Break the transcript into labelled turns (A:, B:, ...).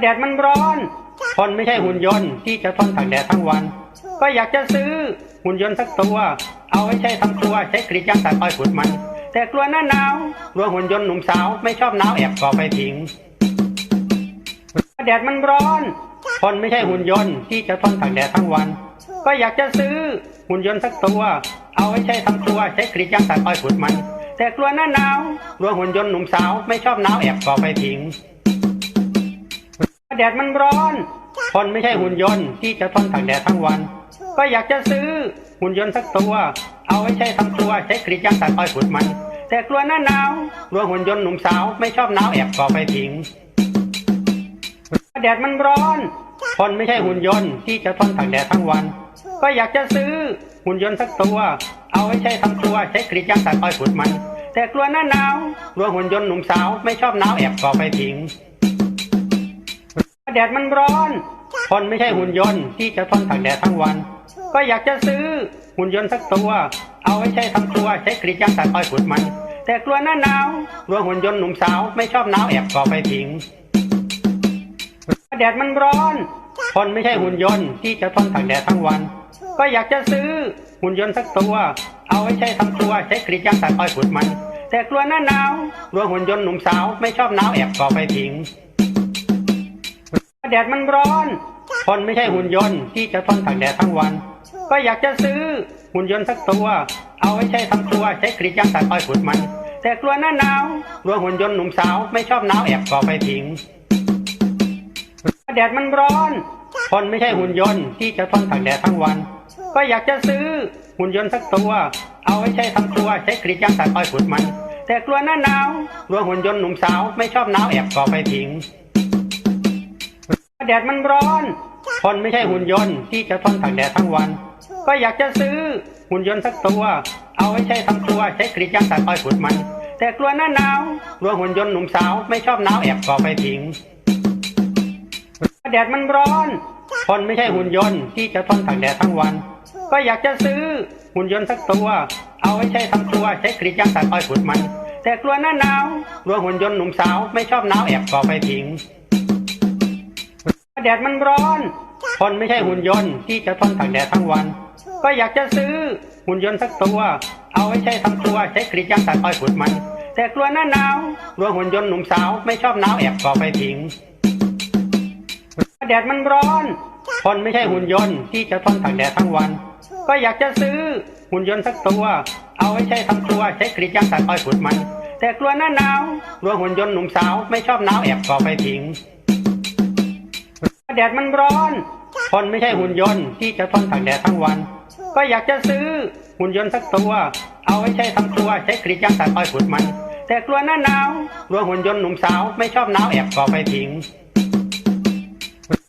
A: แดดมันร้อน ทนไม่ใช่หุ่นยนต์ที่จะทนตากแดดทั้งวัน ก็อยากจะซื้อหุ่นยนต์สักตัว เอาไว้ใช้ทำครัวใช้กรีดยางตัดอ้อยขุดมัน แต่กลัวหน้าหนาวกลัวหุ่นยนต์หนุ่มสาวไม่ชอบหนาวแอบก่อไฟผิงแดดมันร้อน ทนไม่ใช่หุ่นยนต์ที่จะทนตากแดดทั้งวัน ก็อยากจะซื้อหุ่นยนต์สักตัว เอาไว้ใช้ทำครัวใช้กรีดยางตัดอ้อยขุดมัน แต่กลัวหน้าหนาวกลัวหุ่นยนต์หนุ่มสาวไม่ชอบหนาวแอบก่อไฟผิง แดดมันร้อนทนไม่ใช่หุ่นยนต์ที่จะทนตากแดดทั้งวัน ก็อยากจะซื้อหุ่นยนต์สักตัว เอาไว้ใช้ทำครัวใช้กรีดยางตัดอ้อยขุดมัน แต่กลัวหน้าหนาวกลัวหุ่นยนต์หนุ่มสาวไม่ชอบหนาวแอบก่อไฟผิงแดดมันร้อนทนไม่ใช่หุ่นยนต์ที่จะทนตากแดดทั้งวัน ก็อยากจะซื้อหุ่นยนต์สักตัว เอาไว้ใช้ทำครัวใช้กรีดยางตัดอ้อยขุดมัน แต่กลัวหน้าหนาวกลัวหุ่นยนต์หนุ่มสาวไม่ชอบหนาวแอบก่อไฟผิง แดดมันร้อนทนไม่ใช่หุ่นยนต์ที่จะทนตากแดดทั้งวัน ก็อยากจะซื้อหุ่นยนต์สักตัว เอาไว้ใช้ทำครัวใช้กรีดยางตัดอ้อยขุดมัน แต่กลัวหน้าหนาวกลัวหุ่นยนต์หนุ่มสาวไม่ชอบหนาวแอบก่อไฟผิงแดดมันร้อนทนไม่ใช่หุ่นยนต์ที่จะทนตากแดดทั้งวัน ก็อยากจะซื้อหุ่นยนต์สักตัว เอาไว้ใช้ทำครัวใช้กรีดยางตัดอ้อยขุดมัน แต่กลัวหน้าหนาวกลัวหุ่นยนต์หนุ่มสาวไม่ชอบหนาวแอบก่อไฟผิง แดดมันร้อน ทนไม่ใช่หุ่นยนต์ที่จะทนตากแดดทั้งวัน ก็อยากจะซื้อหุ่นยนต์สักตัว เอาไว้ใช้ทำครัวใช้กรีดยางตัดอ้อยขุดมัน แต่กลัวหน้าหนาวกลัวหุ่นยนต์หนุ่มสาวไม่ชอบหนาวแอบก่อไฟผิงแดดมันร้อนทนไม่ใช่หุ่นยนต์ที่จะทนตากแดดทั้งวัน ก็อยากจะซื้อหุ่นยนต์สักตัว เอาไว้ใช้ทำครัวใช้กรีดยางตัดอ้อยขุดมัน แต่กลัวหน้าหนาวกลัวหุ่นยนต์หนุ่มสาวไม่ชอบหนาวแอบก่อไฟผิง แดดมันร้อนทนไม่ใช่หุ่นยนต์ที่จะทนตากแดดทั้งวัน ก็อยากจะซื้อหุ่นยนต์สักตัว เอาไว้ใช้ทำครัวใช้กรีดยางตัดอ้อยขุดมัน แต่กลัวหน้าหนาวกลัวหุ่นยนต์หนุ่มสาวไม่ชอบหนาวแอบก่อไฟผิงแดดมันร้อนทนไม่ใช่หุ่นยนต์ที่จะทนตากแดดทั้งวัน ก็อยากจะซื้อหุ่นยนต์สักตัว เอาไว้ใช้ทำครัวใช้กรีดยางตัดอ้อยขุดมัน แต่กลัวหน้าหนาวกลัวหุ่นยนต์หนุ่มสาวไม่ชอบหนาวแอบก่อไฟผิง แดดมันร้อนทนไม่ใช่หุ่นยนต์ที่จะทนตากแดดทั้งวัน ก็อยากจะซื้อหุ่นยนต์สักตัว เอาไว้ใช้ทำครัวใช้กรีดยางตัดอ้อยขุดมัน แต่กลัวหน้าหนาวกลัวหุ่นยนต์หนุ่มสาวไม่ชอบหนาวแอบก่อไฟผิงแดดมันร้อนทนไม่ใช่หุ่นยนต์ที่จะทนตากแดดทั้งวัน ก็อยากจะซื้อหุ่นยนต์สักตัว เอาไว้ใช้ทำครัวใช้กรีดยางตัดอ้อยขุดมัน แต่กลัวหน้าหนาวกลัวหุ่นยนต์หนุ่มสาวไม่ชอบหนาวแอบก่อไฟผิง แดดมันร้อนทนไม่ใช่หุ่นยนต์ที่จะทนตากแดดทั้งวัน ก็อยากจะซื้อหุ่นยนต์สักตัว เอาไว้ใช้ทำครัวใช้กรีดยางตัดอ้อยขุดมัน แต่กลัวหน้าหนาวกลัวหุ่นยนต์หนุ่มสาวไม่ชอบหนาวแอบก่อไฟผิง